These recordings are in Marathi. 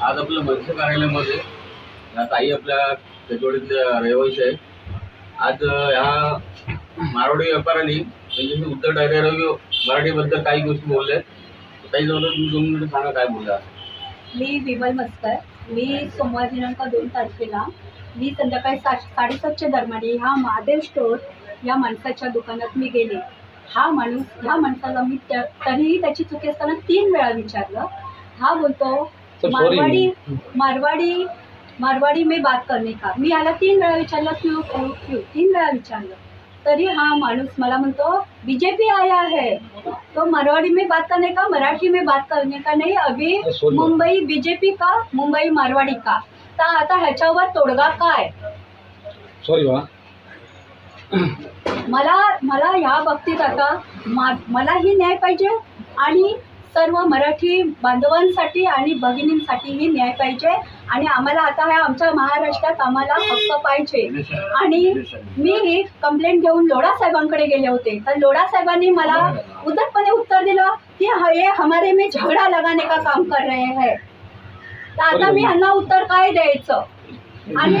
आज आपलं मत्स्य कार्यालयामध्ये या ताई आपल्या तेजवाडीतल्या रहिवासी आहे आज ह्या मारवाडी व्यापाऱ्यांनी म्हणजे उत्तर डायरेक्ट मराठीबद्दल काही गोष्टी बोलल्या ताई जवळ तुम्ही दोन मिनिटं सांगा काय बोलला. मी विमल मस्कर. मी सोमवार दिनांक दोन तारखेला मी संध्याकाळी सा साडेसातच्या दरम्यान ह्या महादेव स्टोर या माणसाच्या दुकानात मी गेले. हा माणूस ह्या माणसाला मी तरीही त्याची चुकी असताना तीन वेळा विचारलं. हा बोलतो. मारवाडी मारवाडी मारवाडी में बात करने का. मी याला तीन वेळा विचारलं क्यू क्यू क्यू? तीन वेळा विचारलं. तरी हा माणूस मला म्हणतो बीजेपी आया है तो मारवाड़ी में बात करने का मराठी में बात करने का नहीं अभी. मुंबई बीजेपी का मुंबई मारवाडी का? तर आता ह्याच्यावर तोडगा काय? सॉरी मला मला ह्या बाबतीत आता मा मलाही न्याय पाहिजे आणि सर्व मराठी बांधवांसाठी आणि भगिनींसाठीही न्याय पाहिजे. आणि आम्हाला आता ह्या आमच्या महाराष्ट्रात आम्हाला हक्क पाहिजे. आणि मी ही कंप्लेंट घेऊन लोढा साहेबांकडे गेले होते. तर लोढा साहेबांनी मला उद्धटपणे उत्तर दिलं की ह- ये हमारे में झगडा लगाने का काम कर रहे हैं. तर आता मी ह्यांना उत्तर काय द्यायचं? आणि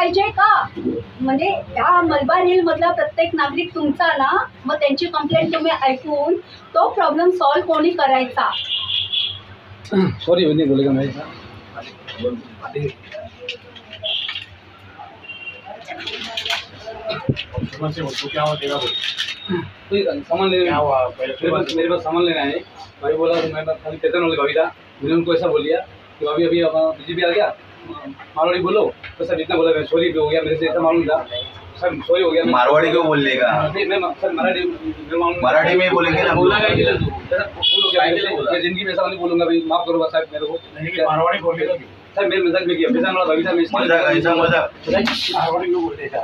पाहिजे का म्हणजे ह्या मलबार हिल मधला प्रत्येक नागरिक तुमचा ना मग त्यांची कंप्लेंट तुम्ही ऐकून तो प्रॉब्लेम सॉल्व्ह कोणी करायचा सॉरी नहीं बोलेगा मैं कोई सामान लेने क्या हुआ? मेरे पास मेरे पास सामान लेना है भाई बोला मैं खाली चेतन वाले भाभी था मैंने उनको ऐसा बोल दिया कि भाभी अभी बीजेपी आ गया मारवाड़ी बोलो? तो सर इतना बोला मैं सॉरी हो गया मेरे से ऐसा मालूम था। सर सॉरी हो गया मारवाड़ी क्यों बोल देगा सर मराठी मराठी में बोलेंगे ना। बोला हो ज़िंदगी में ऐसा नहीं बोलूँगा भाई। माफ़ करो साहब मेरे को। मारवाडी बोलले का। सर मेरे मज़ाक में किया। बेजान वाला मैं इसलिए- मज़ाक ऐसा मज़ाक। मारवाडी क्यों बोलले का